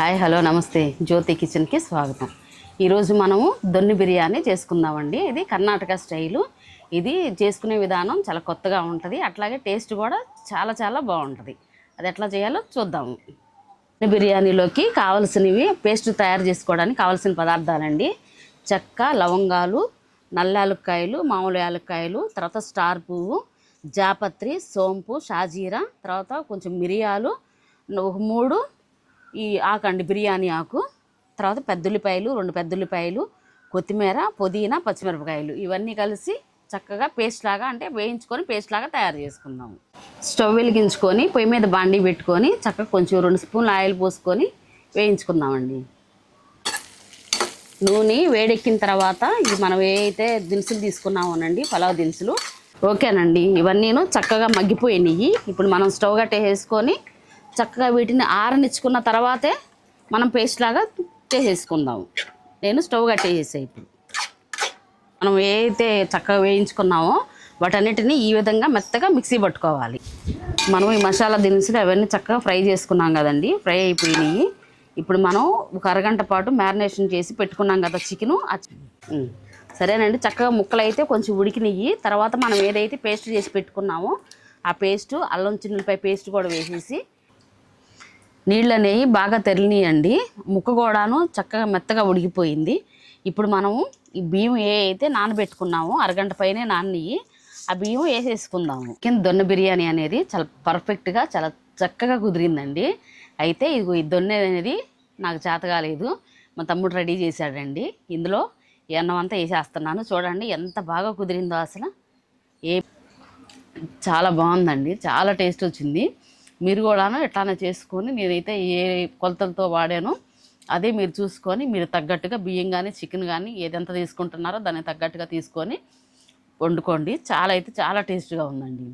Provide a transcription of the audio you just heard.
Hi hello నమస్తే. జ్యోతి కిచెన్కి స్వాగతం. ఈరోజు మనము దొన్ని బిర్యానీ చేసుకుందామండి. ఇది కర్ణాటక స్టైలు. ఇది చేసుకునే విధానం చాలా కొత్తగా ఉంటుంది. అట్లాగే టేస్ట్ కూడా చాలా చాలా బాగుంటుంది. అది ఎట్లా చేయాలో చూద్దాము దొన్ని బిర్యానీలోకి కావలసినవి పేస్ట్ తయారు చేసుకోవడానికి కావాల్సిన పదార్థాలండి. చెక్క లవంగాలు నల్ల యాలక్కాయలు మామూలు యాలక్కాయలు తర్వాత స్టార్ పువ్వు జాపత్రి సోంపు షాజీరా తర్వాత కొంచెం మిరియాలు మూడు ఈ ఆకండి బిర్యానీ ఆకు. తర్వాత పెద్దుల్లిపాయలు రెండు పెద్దుల్లిపాయలు కొత్తిమీర పుదీనా పచ్చిమిరపకాయలు. ఇవన్నీ కలిసి చక్కగా పేస్ట్ లాగా అంటే వేయించుకొని పేస్ట్ లాగా తయారు చేసుకుందాము. స్టవ్ వెలిగించుకొని పొయ్యి మీద బాండీ పెట్టుకొని చక్కగా కొంచెం రెండు స్పూన్లు ఆయిల్ పోసుకొని వేయించుకుందామండి. నూనె వేడెక్కిన తర్వాత ఇది మనం ఏవైతే దినుసులు తీసుకున్నామోనండి పలావ్ దినుసులు ఓకేనండి. ఇవన్నీను చక్కగా మగ్గిపోయినాయి ఇప్పుడు మనం స్టవ్ కట్టేసుకొని చక్కగా వీటిని ఆరనిచ్చుకున్న తర్వాతే మనం పేస్ట్ లాగా చేసేసుకుందాము నేను స్టవ్ కట్టేసేసా ఇప్పుడు. మనం ఏదైతే చక్కగా వేయించుకున్నామో వాటన్నిటిని ఈ విధంగా మెత్తగా మిక్సీ పట్టుకోవాలి. మనం ఈ మసాలా దినుసులు అవన్నీ చక్కగా ఫ్రై చేసుకున్నాం కదండి ఫ్రై అయిపోయినాయి. ఇప్పుడు మనం ఒక అరగంట పాటు మ్యారినేషన్ చేసి పెట్టుకున్నాం కదా చికెను సరేనండి చక్కగా ముక్కలు అయితే కొంచెం ఉడికినాయి తర్వాత మనం ఏదైతే పేస్ట్ చేసి పెట్టుకున్నామో ఆ పేస్ట్ అల్లం చిన్నులపై పేస్ట్ కూడా వేసేసి నీళ్ళు అనేవి బాగా తెరలినాయండి ముక్క కూడాను చక్కగా మెత్తగా ఉడికిపోయింది. ఇప్పుడు మనము ఈ బియ్యం ఏ అయితే నానబెట్టుకున్నామో అరగంట పైనే నాన్నయ్యి. ఆ బియ్యం వేసేసుకుందాము. కింద దొన్న బిర్యానీ అనేది చాలా పర్ఫెక్ట్గా చాలా చక్కగా కుదిరిందండి. అయితే ఇది ఈ దొన్నె అనేది నాకు చేత కాలేదు. మా తమ్ముడు రెడీ చేశాడండి. ఇందులో ఈ అన్నం అంతా వేసేస్తున్నాను. చూడండి ఎంత బాగా కుదిరిందో అసలు. ఏ చాలా బాగుందండి. చాలా టేస్ట్ వచ్చింది. మీరు కూడాను ఎట్లానే చేసుకొని నేనైతే ఏ కొలతలతో వాడానో అదే మీరు చూసుకొని మీరు తగ్గట్టుగా బియ్యం కానీ చికెన్ కానీ ఏదెంత తీసుకుంటున్నారో దానికి తగ్గట్టుగా తీసుకొని వండుకోండి. చాలా అయితే చాలా టేస్ట్గా ఉందండి.